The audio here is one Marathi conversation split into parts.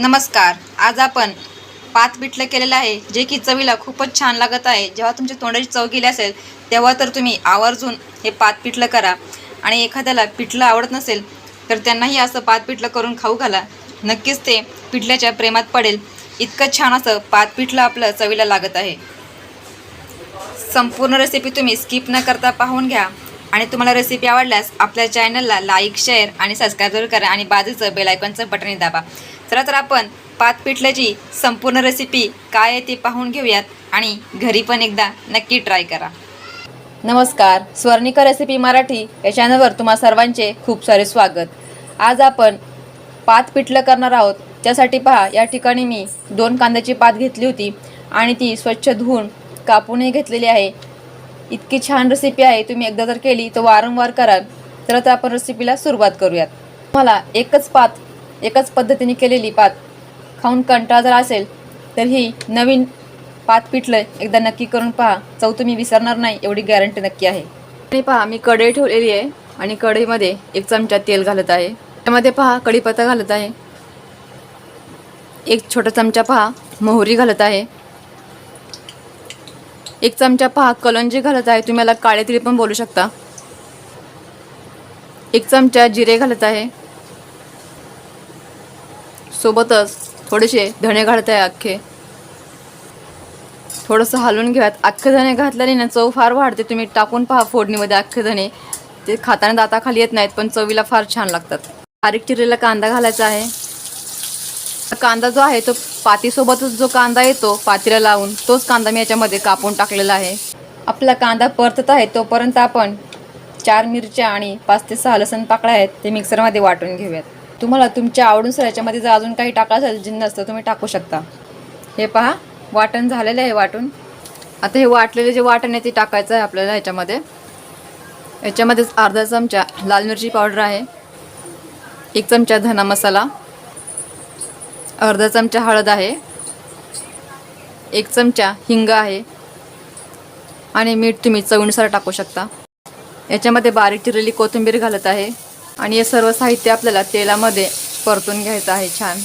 नमस्कार. आज आपण पात पिठलं केलेलं आहे जे की चवीला खूपच छान लागत आहे. जेव्हा तुमच्या तोंडाची चव गेली असेल तेव्हा तर तुम्ही आवर्जून हे पात पिठलं करा. आणि एखाद्याला पिठलं आवडत नसेल तर त्यांनाही असं पात पिठलं करून खाऊ घाला. नक्कीच ते पिठल्याच्या प्रेमात पडेल. इतकं छान असं पात पिठलं आपलं चवीला लागत आहे. संपूर्ण रेसिपी तुम्ही स्किप न करता पाहून घ्या. आणि तुम्हाला रेसिपी आवडल्यास आपल्या चॅनलला लाईक शेअर आणि सबस्क्राईब जरूर करा. आणि बाजूचं बेलायकॉनचं बटन दाबा. चला तर आपण पात पिठल्याची संपूर्ण रेसिपी काय आहे ती पाहून घेऊयात आणि घरी पण एकदा नक्की ट्राय करा. नमस्कार स्वर्णिका रेसिपी मराठी या चॅनलवर तुम्हा सर्वांचे खूप सारे स्वागत. आज आपण पात पिठलं करणार आहोत. त्यासाठी पहा या ठिकाणी मी दोन कांद्याची पात घेतली होती आणि ती स्वच्छ धुवून कापूनही घेतलेली आहे. इतकी छान रेसिपी आहे तुम्ही एकदा जर केली तर वारंवार कराल. तर आपण रेसिपीला सुरुवात करूयात. मला एकच पात एकाच पद्धतीने केलेली पात. खाऊन कंटाळा जर असेल तर ही नवीन पात पिठलं एकदा नक्की करून पहा. चव तुम्ही विसरणार नाही एवढी गॅरंटी नक्की आहे. आणि पहा मी कढई ठेवलेली आहे आणि कढईमध्ये एक चमचा तेल घालत आहे. त्यामध्ये पहा कढीपत्ता घालत आहे. एक छोटा चमचा पहा मोहरी घालत आहे. एक चमचा पहा कलंजी घालत आहे. तुम्ही याला काळे तिळी पण बोलू शकता. एक चमचा जिरे घालत आहे. सोबतच थोडेसे धणे घालत आहे अख्खे. थोडंसं हलवून घ्यात अख्खे धणे घातल्याने ना चव फार वाढते. तुम्ही टाकून पहा फोडणीमध्ये अख्खे धणे. ते खाताना दाताखाली येत नाहीत पण चवीला फार छान लागतात. बारीक चिरलेला कांदा घालायचा आहे. कांदा जो आहे तो पातीसोबतच जो कांदा येतो पातीला लावून तोच कांदा मी याच्यामध्ये कापून टाकलेला आहे. आपला कांदा परतत आहे तोपर्यंत आपण चार मिरच्या आणि पाच ते सहा लसण पाकळ्या आहेत ते मिक्सरमध्ये वाटून घेऊयात. तुम्हाला तुमच्या आवडून याच्यामध्ये जर अजून काही टाकलं असेल जिन्न असतं तुम्ही टाकू शकता. हे पहा वाटण झालेलं आहे वाटून. आता हे वाटलेले जे वाटण आहे ते टाकायचं आहे आपल्याला ह्याच्यामध्ये याच्यामध्येच अर्धा चमचा लाल मिरची पावडर आहे एक चमचा धना मसाला अर्धा चमचा हळद आहे एक चमचा हिंग आहे आणि मीठ तुम्ही चवीनुसार टाकू शकता. याच्यामध्ये बारीक चिरलेली कोथिंबीर घालत आहे. आणि हे सर्व साहित्य आपल्याला तेलामध्ये परतून घ्यायचं आहे छान.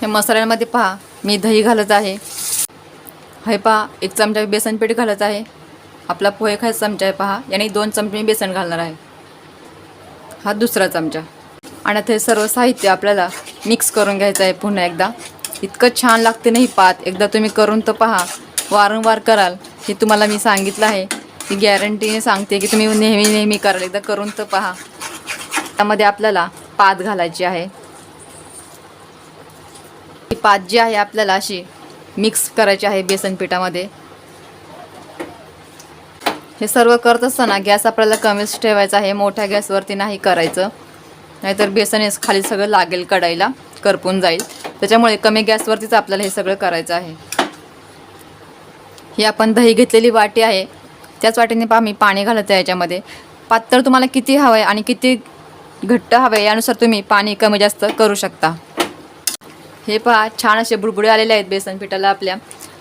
हे मसाल्यांमध्ये पहा मी दही घालत आहे. हे पहा एक चमचा बेसन पीठ घालत आहे. आपला पोहे खायचा चमचा आहे पहा. याने दोन चमचे मी बेसन घालणार आहे. हा दुसरा चमचा. आणि आता हे सर्व साहित्य आपल्याला मिक्स करून घ्यायचं आहे पुन्हा एकदा. इतकं छान लागते नाही पात. एकदा तुम्ही करून तर पहा. वारंवार कराल हे तुम्हाला मी सांगितलं आहे. ती गॅरंटीने सांगते की तुम्ही नेहमी नेहमी कराल. एकदा करून तर पहा. त्यामध्ये आपल्याला पात घालायची आहे. ही पात जी आहे आपल्याला अशी मिक्स करायची आहे बेसन पिठामध्ये. हे सर्व करत असताना गॅस आपल्याला कमीच ठेवायचा आहे. मोठ्या गॅसवरती नाही करायचं. नाहीतर बेसन हे खाली सगळं लागेल कढाईला. करपून जाईल. त्याच्यामुळे कमी गॅसवरतीच आपल्याला हे सगळं करायचं आहे. ही आपण दही घेतलेली वाटी आहे. त्याच वाटेने पहा मी पाणी घालत आहे याच्यामध्ये. पातळ तुम्हाला किती हवं आहे आणि किती घट्ट हवं आहे यानुसार तुम्ही पाणी कमी जास्त करू शकता. हे पहा छान असे बुडबुडे आलेले आहेत बेसन पिठाला आपल्या.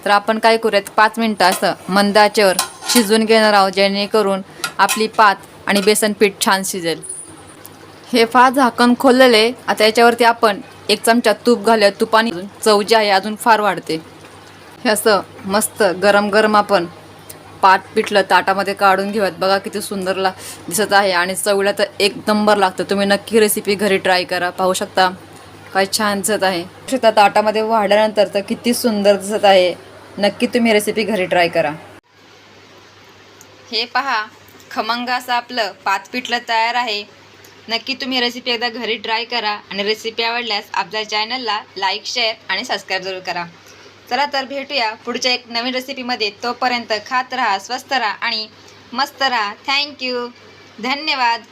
तर आपण काय करूयात पाच मिनटं असं मंद आचेवर शिजवून घेणार आहोत जेणेकरून आपली पात आणि बेसन पीठ छान शिजेल. हे फार झाकण खोललेले. आता याच्यावरती आपण एक चमचा तूप घालूया तुपाने चव जी आहे अजून फार वाढते. हे असं मस्त गरम गरम आपण पाट पिठलं ताटामध्ये काढून घेऊयात. बघा किती सुंदर ला दिसत आहे. आणि चवीला तर एक नंबर लागतं. तुम्ही नक्की रेसिपी घरी ट्राय करा. पाहू शकता काय छान दिसत आहे. शकता ताटामध्ये वाढल्यानंतर तर किती सुंदर दिसत आहे. नक्की तुम्ही रेसिपी घरी ट्राय करा. हे पहा खमंग असं आपलं पात पिठलं तयार आहे. नक्की तुम्ही रेसिपी एकदा घरी ट्राय करा. आणि रेसिपी आवडल्यास आपल्या चॅनलला लाईक शेअर आणि सबस्क्राईब जरूर करा. चला तर भेटूया पुढच्या एक नवीन रेसिपीमध्ये तोपर्यंत खात राहा स्वस्त राहा आणि मस्त राहा. थँक्यू धन्यवाद.